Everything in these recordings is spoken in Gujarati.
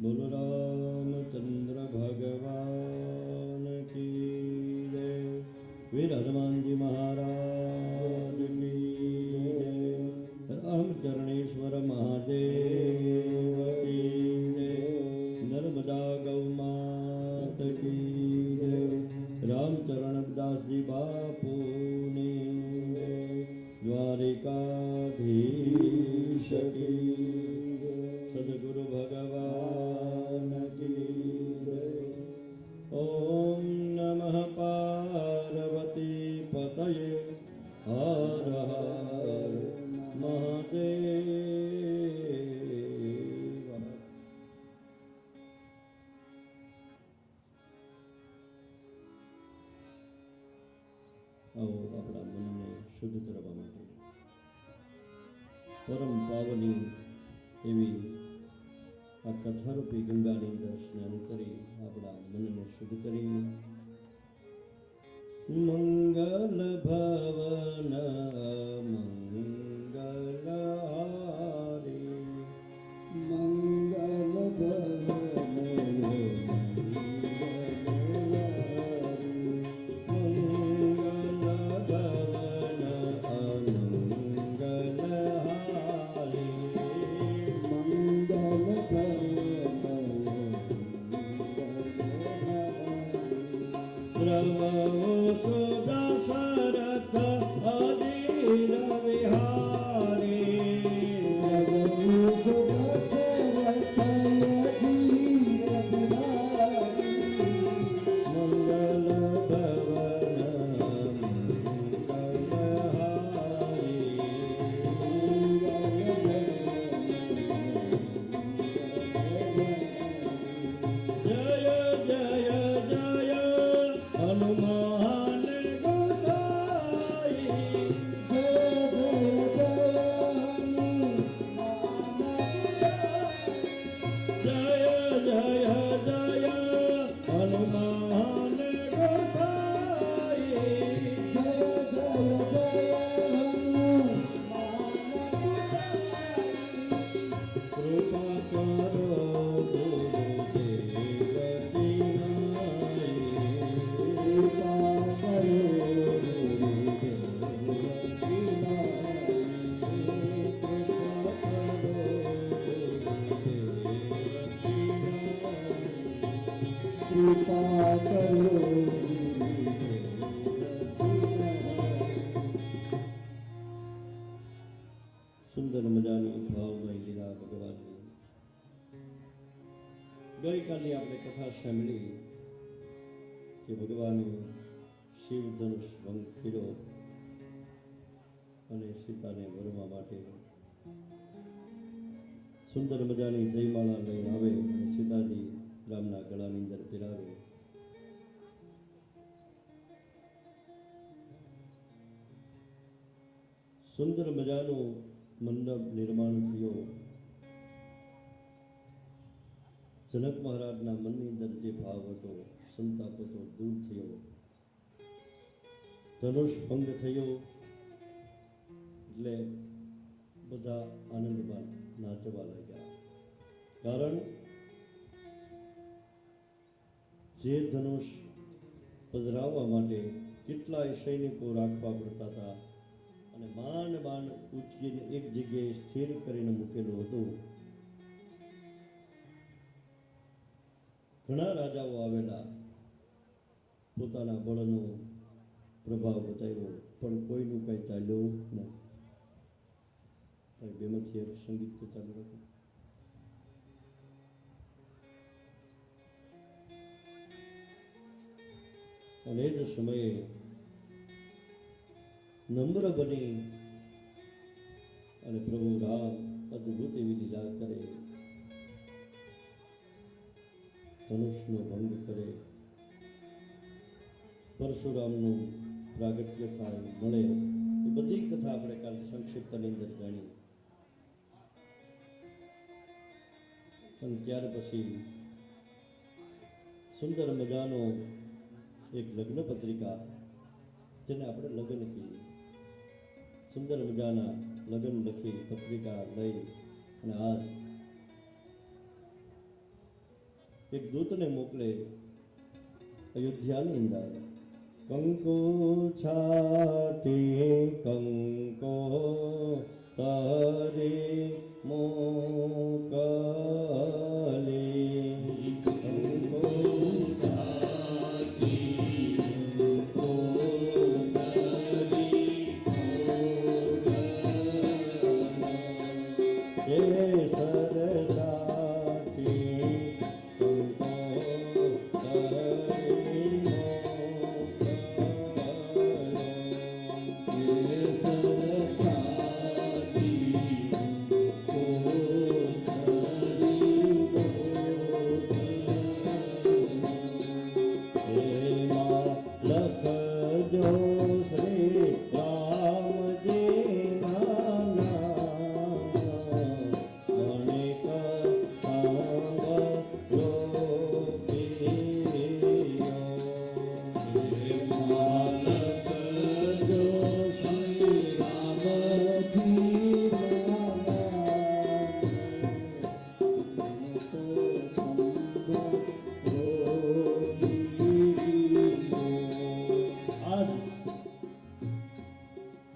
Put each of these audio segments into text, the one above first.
બલરામચંદ્ર ભગવાન કી જય વીર હનુમાનજી મહારાજ કી જય રામ ચરણેશ્વર મહાદેવ કી જય નર્મદા ગૌમાત કી જય રામચરણદાસજી બાપુની જય દ્વારિકાધીશ કી સદગુરુ પરમ પાવની એવી આ કથારૂપી ગંગાની અંદર કરી આપણા મનને શુદ્ધ કરી मङ्गलभवना પ્રભો સુંદર મજાની ભાવમય લીલા ભગવાનની ગઈકાલે આપણે કથા સાંભળી કે ભગવાને શિવ ધનુષ ભંગ કર્યો અને સીતાને વરવા માટે સુંદર મજાની જયમાળા લઈને આવે સીતાજી રામના ગળાની અંદર પહેરાવે સુંદર મજાનો મંડપ નિર્માણ થયો. જનક મહારાજના મનની અંદર જે ભાવ હતો, સંતાપ હતો, દૂર થયો. ધનુષ ભંગ થયો. એટલે બધા આનંદમાં નાચવા લાગ્યા. કારણ જે ધનુષ પધરાવવા માટે કેટલાય સૈનિકો રાખવા પડતા હતા અને માંડ બાન ઉચકીને એક જગ્યાએ સ્થિર કરીને મૂકેલું હતું. ઘણા રાજાઓ આવેલા. પોતાના બળનો પ્રભાવ બતાવ્યો, પણ કોઈનું કંઈ ચાલ્યું નહીં. ભાઈ બેમાંથી સંગીત તો ચાલુ હતું અને એ જ સમયે નમ્ર બની અને પ્રભુ રામ અદ્ભુત એવી લીલા કરે. ધનુષનો ભંગ કરે. પરશુરામનું પ્રાગટ્ય થાય, મળે. એ બધી કથા આપણે કાલ સંક્ષિપ્તની અંદર જાણી અને ત્યાર પછી સુંદર મજાનો એક લગ્ન પત્રિકા જેને આપણે લગ્ન કહીએ. સુંદર મજાના લગ્ન લખી પત્રિકા લઈ અને આ એક દૂતને મોકલે અયોધ્યાની અંદર. કંકુ છાટી કંકો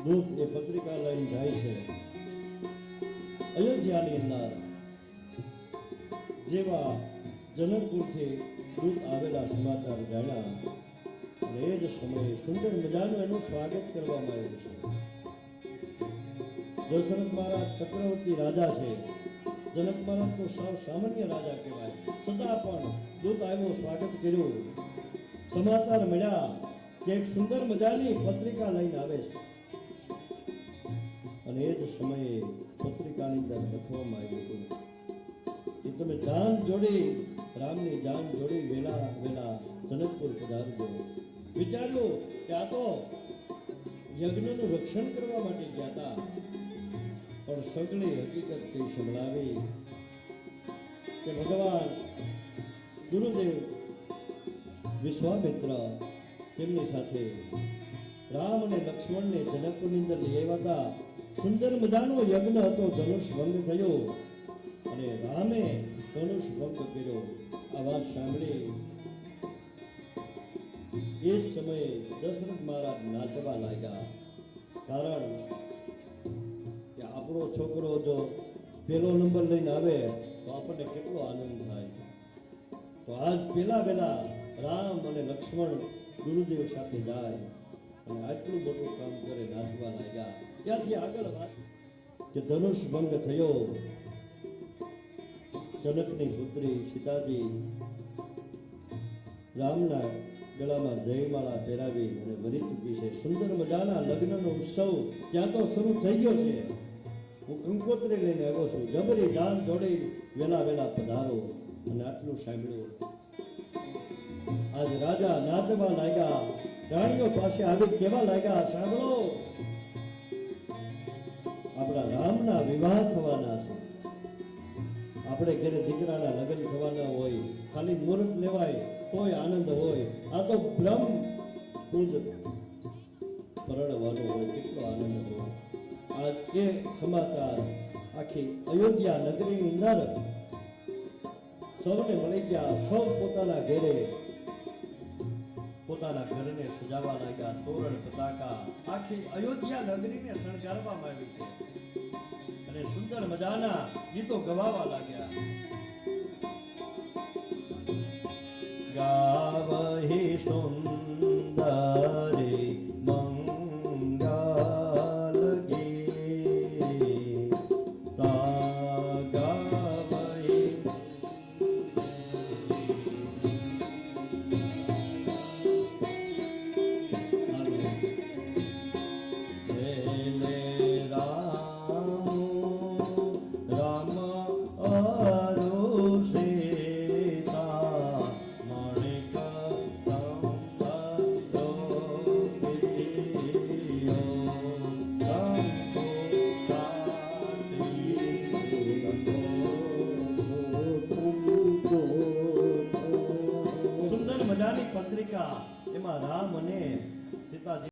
દૂત એ પત્રિકા જાય છે. અયોધ્યાની અંદર જેવા જનકપુરથી દૂત આવેલા સમાચાર જાણ્યા અને એ જ સમયે સુંદર મજાનું એનું સ્વાગત કરવામાં આવ્યું છે. દશરથ મહારાજ ચક્રવર્તી રાજા છે, જનક મહારાજ તો સાવ સામાન્ય રાજા કહેવાય. છતાં પણ દૂત આવ્યો સ્વાગત કર્યું. સમાચાર મળ્યા કે એક સુંદર મજાની પત્રિકા લઈને આવે છે. અને એ જ સમયે પત્રિકાની અંદર લખવામાં આવ્યું હતું કે તમે જાન જોડી રામની જાન જોડી વેલા વેલા જનકપુર પધારજો વિચાર્યું કે આ તો યજ્ઞનું રક્ષણ કરવા માટે ગયા હતા. પણ સગળી હકીકત તે સંભળાવી કે ભગવાન ગુરુદેવ વિશ્વામિત્ર તેમની સાથે રામ અને લક્ષ્મણને જનકપુરની અંદર લઈ આવ્યા હતા. સુંદર મજાનો યજ્ઞ હતો, ધનુષ ભંગ થયો અને રામે ધનુષ ભંગ કર્યો. આ વાત સાંભળી. એ સમયે દશરથ મહારાજ નાચવા લાગ્યા. કારણ કે આપણો છોકરો જો પેલો નંબર લઈને આવે, તો આપણને કેટલો આનંદ થાય. તો આજ પેલા પેલા રામ અને લક્ષ્મણ ગુરુદેવ સાથે જાય. અને આટલું મોટું કામ કરે નાચવા લાગ્યા. ત્યાંથી આગળ વાત કે ધનુષ ભંગ થયો. જનકની પુત્રી સીતાજી રામના ગળામાં જયમાળા પહેરાવી અને મરી ચૂકી છે સુંદર મજાના લગ્નનો ઉત્સવ ત્યાં તો શરૂ થઈ ગયો છે. હું કંકોત્રી લઈને આવ્યો છું. જબરી જાન જોડી વેલા વેલા પધારો અને આટલું સાંભળ્યું. આજ રાજા નાચવા લાગ્યા. રાણીઓ પાસે આવી કેવા લાગ્યા? સાંભળો. આપણા રામના વિવાહ થવાના છે. આપણે ઘરે દીકરાના લગ્ન થવાના હોય, ખાલી મુહૂર્ત લેવાય, તોય આનંદ હોય. આ તો બ્રહ્મ ખુદ પરણવાનો હોય, કેટલો આનંદ હોય. આજ એ સમાચાર આખી અયોધ્યા નગરીની અંદર સૌને મળી ગયા. સૌ પોતાના ઘેરે પોતાના ઘરને સજાવવા લાગ્યા. તોરણ, પતાકા, આખી અયોધ્યા નગરીને શણગારવામાં આવી છે. અને સુંદર મજાના ગીતો ગવાવા લાગ્યા. ગાવહી સુંદરી